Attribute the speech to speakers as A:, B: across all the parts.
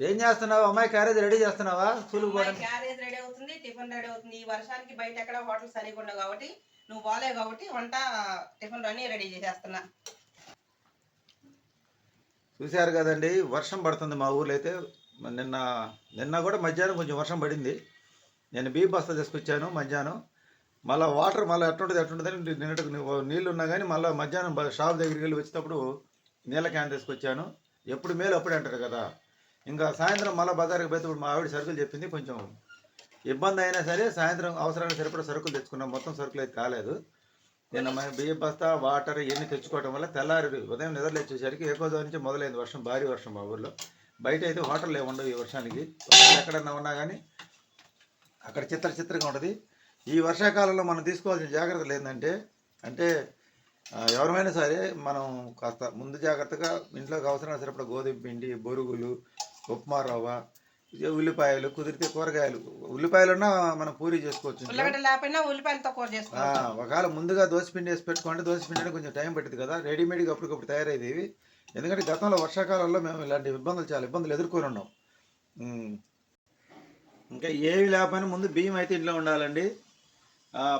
A: ఏం చేస్తున్నావు? అమ్మాయి క్యారేజ్ రెడీ చేస్తున్నావా? స్కూల్కి పోవడానికి?
B: క్యారేజ్ రెడీ అవుతుంది టిఫిన్ రెడీ అవుతుంది. ఈ వర్షానికి బయట ఎక్కడ హోటల్ సరిగా ఉండవు కాబట్టి నువ్వు బాగాలేవు కాబట్టి వంట టిఫిన్ అన్ని రెడీ చేసేస్తున్నా.
A: చూశారు కదండి వర్షం పడుతుంది మా ఊర్లో అయితే. నిన్న నిన్న కూడా మధ్యాహ్నం కొంచెం వర్షం పడింది. నేను బీ బస్తా తీసుకొచ్చాను మధ్యాహ్నం. మళ్ళీ వాటర్ మళ్ళీ ఎట్టుంటుంది ఎట్టుంటుందని నిన్నటికి నీ- నీళ్ళు ఉన్నా కానీ మళ్ళీ మధ్యాహ్నం షాప్ దగ్గరికి వెళ్ళి వచ్చేటప్పుడు నీళ్ళ క్యాన్ తీసుకొచ్చాను. ఎప్పుడు మేలు అప్పుడే అంటారు కదా. ఇంకా సాయంత్రం మళ్ళీ బజార్కి పోతే మా ఆవిడ సరుకులు చెప్పింది కొంచెం ఇబ్బంది అయినా సరే సాయంత్రం అవసరానికి సరిపడా సరుకులు తెచ్చుకున్నాం. మొత్తం సరుకులు అయితే కాలేదు. నిన్న మన బియ్య బస్తా వాటర్ ఇవన్నీ తెచ్చుకోవడం వల్ల తెల్లారి ఉదయం నిద్రలు వచ్చేసరికి ఎక్కువ నుంచి మొదలైంది వర్షం భారీ వర్షం మా ఊర్లో. బయట అయితే హోటల్ ఉండవు ఈ వర్షానికి. ఎక్కడన్నా ఉన్నా కానీ అక్కడ చిత్ర చిత్రంగా ఉంటుంది. ఈ వర్షాకాలంలో మనం తీసుకోవాల్సిన జాగ్రత్తలు ఏంటంటే అంటే ఎవరైనా సరే మనం కాస్త ముందు జాగ్రత్తగా ఇంట్లోకి అవసరమైన సరిపడ గోధుమ పిండి బొరుగులు ఉప్మా రవ్వ ఇది ఉల్లిపాయలు కుదిరితే కూరగాయలు. ఉల్లిపాయలున్నా మనం పూరి చేసుకోవచ్చు
B: ఉల్లిపాయలతో కూర
A: ఒకవేళ ముందుగా దోశపిండి వేసి పెట్టుకోండి దోశపిండి అంటే కొంచెం టైం పట్టింది కదా. రెడీమేడ్గా అప్పటికప్పుడు తయారయ్యేది ఇవి. ఎందుకంటే గతంలో వర్షాకాలంలో మేము ఇలాంటి ఇబ్బందులు చాలా ఇబ్బందులు ఎదుర్కొని ఉన్నాం. ఇంకా ఏవి లేకపోయినా ముందు బియ్యం అయితే ఇంట్లో ఉండాలండి.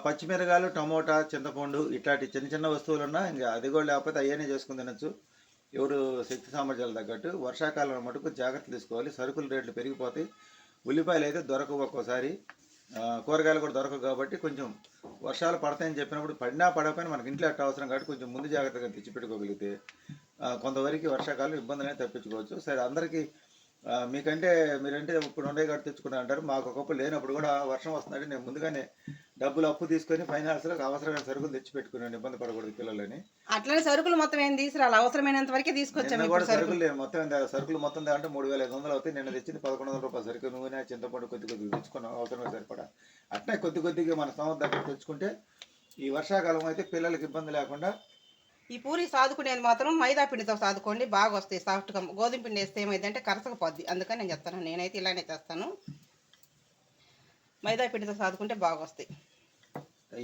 A: పచ్చిమిరకాయలు టమోటా చింతపండు ఇట్లాంటి చిన్న చిన్న వస్తువులు ఉన్నా ఇంకా అది కూడా లేకపోతే అయ్యనే చేసుకుని తినచ్చు. ఎవరు శక్తి సామర్థ్యాలు తగ్గట్టు వర్షాకాలం మటుకు జాగ్రత్తలు తీసుకోవాలి. సరుకుల రేట్లు పెరిగిపోతాయి. ఉల్లిపాయలు అయితే దొరకవు ఒక్కోసారి. కూరగాయలు కూడా దొరకవు కాబట్టి కొంచెం వర్షాలు పడతాయని చెప్పినప్పుడు పడినా పడకపోయినా మనకి ఇంట్లో అట్ట అవసరం కాబట్టి కొంచెం ముందు జాగ్రత్తగా తెచ్చిపెట్టుకోగలిగితే కొంతవరకు వర్షాకాలం ఇబ్బందులనే తప్పించుకోవచ్చు. సరే అందరికీ మీకంటే మీరంటే ఇప్పుడు ఉండే కాబట్టి తెచ్చుకున్నా అంటారు. మాకు ఒకప్పుడు లేనప్పుడు కూడా వర్షం వస్తుందంటే నేను ముందుగానే డబ్బులు అప్పు తీసుకొని ఫైనాన్స్లో అవసరమైన సరుకులు తెచ్చి పెట్టుకున్నాను. ఇబ్బంది పడకూడదు పిల్లలని.
B: అట్లనే సరుకులు మొత్తం ఏం తీసుకురాలి? అవసరమైనంత వరకే ఇప్పుడు
A: కూడా
B: సరుకులు.
A: లేవు. మొత్తం సరుకులు మొత్తం దా అంటే మూడు వేల ఐదు వందలు అవుతాయి. నిన్న తెచ్చింది పదకొండు వందల రూపాయలు సరుకు. నూనె చింతపండు కొద్ది కొద్దిగా తెచ్చుకున్నాం. అవసరమే సరిపడా. అట్నే కొద్ది కొద్దిగా మన దగ్గర తెచ్చుకుంటే ఈ వర్షాకాలం అయితే పిల్లలకి ఇబ్బంది లేకుండా
B: ఈ పూరి సాదుకునేది మాత్రం మైదా పిండితో సాదుకోండి బాగా వస్తాయి సాఫ్ట్గా గోధుమ పిండి వేస్తే ఏమైందంటే కరసకపోద్ది. అందుకని నేను చెప్తాను. నేనైతే ఇలానే చేస్తాను. మైదా పిండితో సాదుకుంటే బాగా వస్తాయి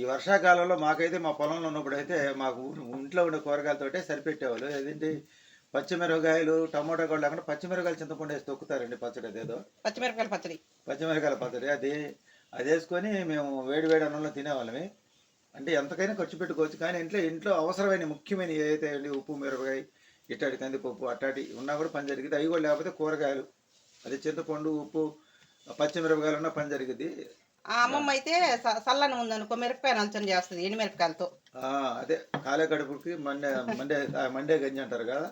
A: ఈ వర్షాకాలంలో మాకైతే మా పొలంలో ఉన్నప్పుడు అయితే మాకు ఇంట్లో ఉండే కూరగాయలతోటే సరిపెట్టేవాళ్ళు. ఏదేంటి? పచ్చిమిరపకాయలు టమోటా కూడా లేకుండా పచ్చిమిరపకాయలు చింతపండు వేసి తొక్కుతారండి పచ్చడి అదేదో.
B: పచ్చిమిరపకాయల పచ్చడి.
A: పచ్చిమిరపకాయల పచ్చడి. అది అది వేసుకొని మేము వేడి వేడి అన్నంలో తినేవాళ్ళమి. అంటే ఎంతకైనా ఖర్చు పెట్టుకోవచ్చు. కానీ ఇంట్లో ఇంట్లో అవసరమైన ముఖ్యమైన ఏదైతే అండి ఉప్పు మిరపకాయ ఇట్టాడి కందిపప్పు అట్టాటి ఉన్నా కూడా పని జరిగింది అవి కూడా లేకపోతే కూరగాయలు. అది చింతపండు ఉప్పు పచ్చిమిరపకాయలు ఉన్నా పని జరిగింది
B: ఆ అమ్మమ్మ అయితే సల్లని ఉందనుకో మిరపకాయ నల్చని చేస్తుంది ఎండు మిరపకాయలతో
A: అదే కాలే కడుపుకి మండే మండే మండే గంజి అంటారు కదా.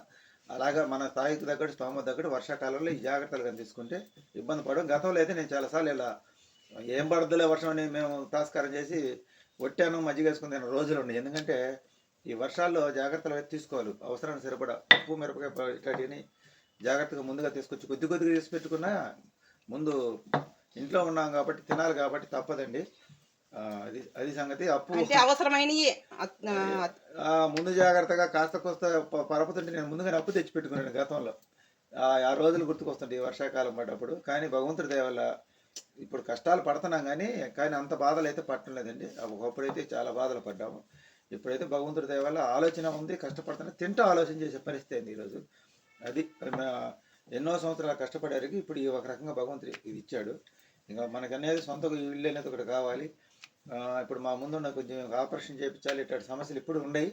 A: అలాగా మన స్థాయికి తగ్గట్టు స్తోమత తగ్గట్టు వర్షాకాలంలో ఈ జాగ్రత్తలు కానీ తీసుకుంటే ఇబ్బంది పడడం. గతంలో అయితే నేను చాలాసార్లు ఇలా ఏం పడద్దులే వర్షం అని మేము తాస్కారం చేసి ఒట్టాను మజ్జిగ వేసుకుని తిన్న రోజులు ఉన్నాయి. ఎందుకంటే ఈ వర్షాల్లో జాగ్రత్తలు అయితే తీసుకోవాలి. అవసరానికి సరిపడా ఉప్పు మిరపకాయ ఇట్లాంటివన్నీ జాగ్రత్తగా ముందుగా తీసుకొచ్చి కొద్ది కొద్దిగా తీసి పెట్టుకున్నా ముందు ఇంట్లో ఉన్నాం కాబట్టి తినాలి కాబట్టి తప్పదండి. అది అది సంగతి. అప్పు ఆ, ముందు జాగ్రత్తగా కాస్త కోస్త పరపుతుంటే నేను ముందుగానే అప్పు తెచ్చి పెట్టుకున్నాను గతంలో ఆ రోజులు గుర్తుకొస్తుంటాయి ఈ వర్షాకాలం పడ్డప్పుడు. కానీ భగవంతుడి దయ వల్ల ఇప్పుడు కష్టాలు పడుతున్నాం కానీ కానీ అంత బాధలు అయితే పట్టడం లేదండి. ఒకప్పుడైతే చాలా బాధలు పడ్డాము. ఇప్పుడైతే భగవంతుడి దయ వల్ల ఆలోచన ఉంది కష్టపడుతున్నా తింటూ ఆలోచన చేసే పరిస్థితి అయింది ఈరోజు. అది ఎన్నో సంవత్సరాలు కష్టపడారికి ఇప్పుడు ఈ ఒక రకంగా భగవంతుడు ఇది ఇచ్చాడు. ఇంకా మనకనేది అనేది సొంత ఇల్లు అనేది ఒకటి కావాలి. ఇప్పుడు మా ముందున్న కొంచెం ఆపరేషన్ చేయించాలి ఇట్లాంటి సమస్యలు ఇప్పుడు ఉన్నాయి.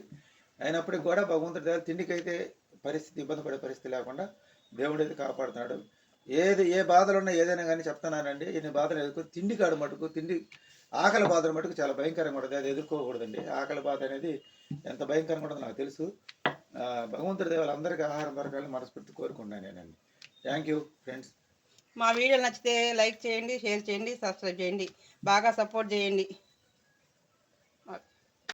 A: అయినప్పటికీ కూడా భగవంతుడి దగ్గర తిండికైతే పరిస్థితి ఇబ్బంది పడే పరిస్థితి లేకుండా దేవుడు అయితే కాపాడుతున్నాడు. ఏది ఏ బాధలు ఉన్నా ఏదైనా కానీ చెప్తున్నానండి. ఎన్ని బాధలు ఎదుర్కొని తిండి కాడు మటుకు తిండి ఆకలి బాధలు మటుకు చాలా భయంకరంగా ఉంటుంది. అది ఎదుర్కోకూడదండి. ఆకలి బాధ అనేది ఎంత భయంకరంగా ఉంటుందో నాకు తెలుసు. భగవంతుడి దేవాలు అందరికీ ఆహారం దొరకాలని మనస్ఫూర్తి కోరుకున్నాను నేనండి. థ్యాంక్ యూ ఫ్రెండ్స్
B: మా వీడియో నచ్చితే లైక్ చేయండి షేర్ చేయండి సబ్స్క్రైబ్ చేయండి. బాగా సపోర్ట్ చేయండి.